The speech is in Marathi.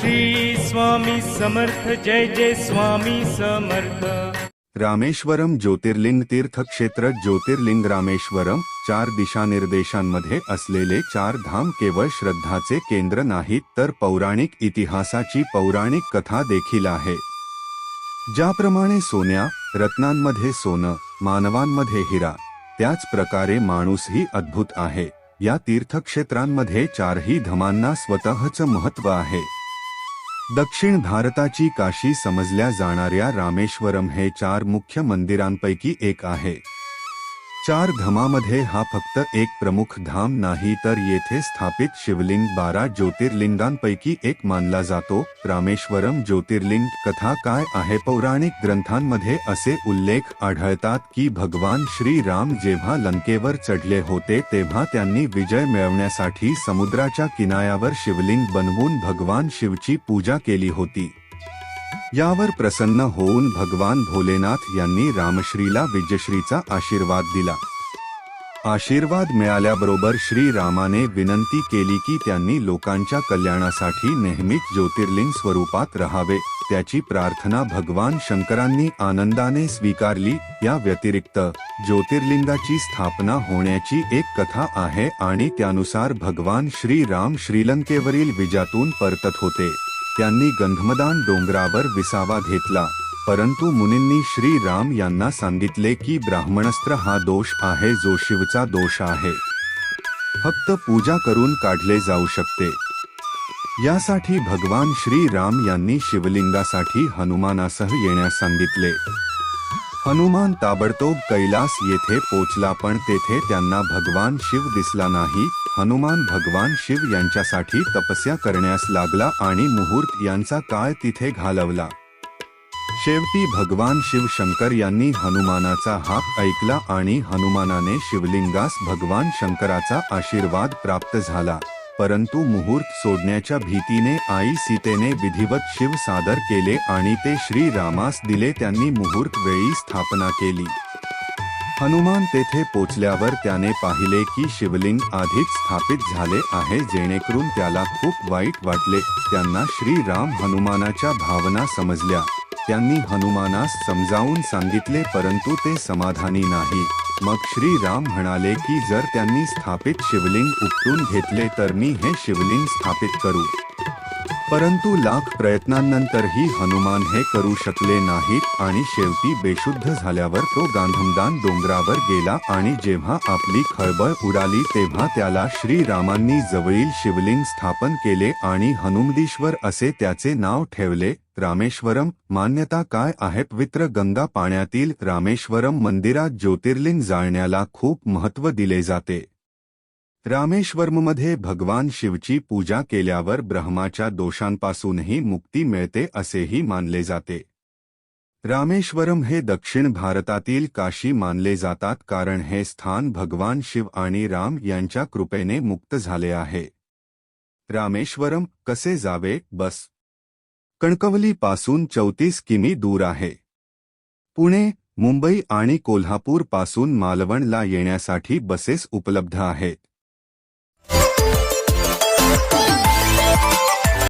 श्री स्वामी समर्थ जय जय स्वामी समर्थ. रामेश्वरम ज्योतिर्लिंग तीर्थक्षेत्र ज्योतिर्लिंग रामेश्वरम चार दिशानिर्देशांमध्ये असलेले चार धाम केवळ श्रद्धाचे केंद्र नाहीत तर पौराणिक इतिहासाची पौराणिक कथा देखील आहे. ज्याप्रमाणे सोन्या रत्नांमध्ये सोनं मानवांमध्ये हिरा त्याच प्रकारे माणूसही अद्भुत आहे. या तीर्थक्षेत्रांमध्ये चारही धमांना स्वतःचं महत्त्व आहे. दक्षिण भारताची काशी समजल्या जाणाऱ्या रामेश्वरम हे चार मुख्य मंदिरांपैकी एक आहे. चार धमामध्ये हा फक्त एक प्रमुख धाम नाही तर येथे स्थापित शिवलिंग बारा ज्योतिर्लिंगांपैकी एक मानला जातो. रामेश्वरम ज्योतिर्लिंग कथा काय आहे? पौराणिक ग्रंथांमध्ये असे उल्लेख आढळतात की भगवान श्रीराम जेव्हा लंकेवर चढले होते तेव्हा त्यांनी विजय मिळवण्यासाठी समुद्राच्या किनाऱ्यावर शिवलिंग बनवून भगवान शिवची पूजा केली होती. यावर प्रसन्न होऊन भगवान भोलेनाथ यांनी रामश्रीला विजयश्रीचा आशीर्वाद दिला. आशीर्वाद मिळाल्याबरोबर श्रीरामाने विनंती केली की त्यांनी लोकांच्या कल्याणासाठी नेहमीच ज्योतिर्लिंग स्वरूपात राहावे त्याची प्रार्थना भगवान शंकरांनी आनंदाने स्वीकारली. या व्यतिरिक्त ज्योतिर्लिंगाची स्थापना होण्याची एक कथा आहे आणि त्यानुसार भगवान श्रीराम श्रीलंकेवरील विजातून परतत होते. त्यांनी गंधमदान डोंगरावर विसावा घेतला. परंतु मुनींनी श्री राम यांना सांगितले की ब्राह्मणस्त्र हा दोष आहे जो शिवचा दोष आहे. फक्त पूजा करून काढले जाऊ शकते. यासाठी भगवान श्री राम यांनी शिवलिंगासाठी हनुमानासह येण्यास सांगितले. हनुमान ताबडतोब कैलास येथे पोचला पण तेथे त्यांना भगवान शिव दिसला नाही हनुमान भगवान शिव यांच्यासाठी तपस्या करण्यास लागला आणि मुहूर्त यांचा काळ तिथे घालवला. शेवटी भगवान शिव शंकर यांनी हनुमानाचा हाक ऐकला आणि हनुमानाने शिवलिंगास भगवान शंकराचा आशीर्वाद प्राप्त झाला. परंतु मुहूर्त सोडण्याच्या भीतीने आई सीतेने विधिवत शिव सादर केले आणि ते श्रीरामास दिले त्यांनी मुहूर्त वेळी स्थापना केली. हनुमान तेथे पोचल्यावर त्याने पाहिले की शिवलिंग आधीच स्थापित झाले आहे जेणेकरून त्याला खूप वाईट वाटले. त्यांना श्रीराम हनुमानाच्या भावना समजल्या. त्यांनी हनुमानास समजावून सांगितले परंतु ते समाधानी नाही. मग श्रीराम म्हणाले की जर त्यांनी स्थापित शिवलिंग उपटून घेतले तर मी हे शिवलिंग स्थापित करू. परंतु लाख प्रयत्नांनंतरही हनुमान हे करू शकले नाहीत आणि शेवटी बेशुद्ध झाल्यावर तो गांधमदान डोंगरावर गेला आणि जेव्हा आपली खळबळ उडाली तेव्हा त्याला श्रीरामांनी जवळील शिवलिंग स्थापन केले आणि हनुमदीश्वर असे त्याचे नाव ठेवले रामेश्वरम मान्यता काय आहे पवित्र गंगा पाण्यातील रामेश्वरम मंदिरात ज्योतिर्लिंग जाळण्याला खूप महत्त्व दिले जाते. रामेश्वरममध्ये भगवान शिवची पूजा केल्यावर ब्रह्माच्या दोषांपासूनही मुक्ती मिळते असेही मानले जाते. रामेश्वरम हे दक्षिण भारतातील काशी मानले जातात कारण हे स्थान भगवान शिव आणि राम यांच्या कृपेने मुक्त झाले आहे. रामेश्वरम कसे जावे? बस. कणकवली पासून चौतीस किमी दूर आहे. पुणे, मुंबई आणि कोल्हापूर पासून मालवणला येण्यासाठी बसेस उपलब्ध आहेत. Oh, oh, oh.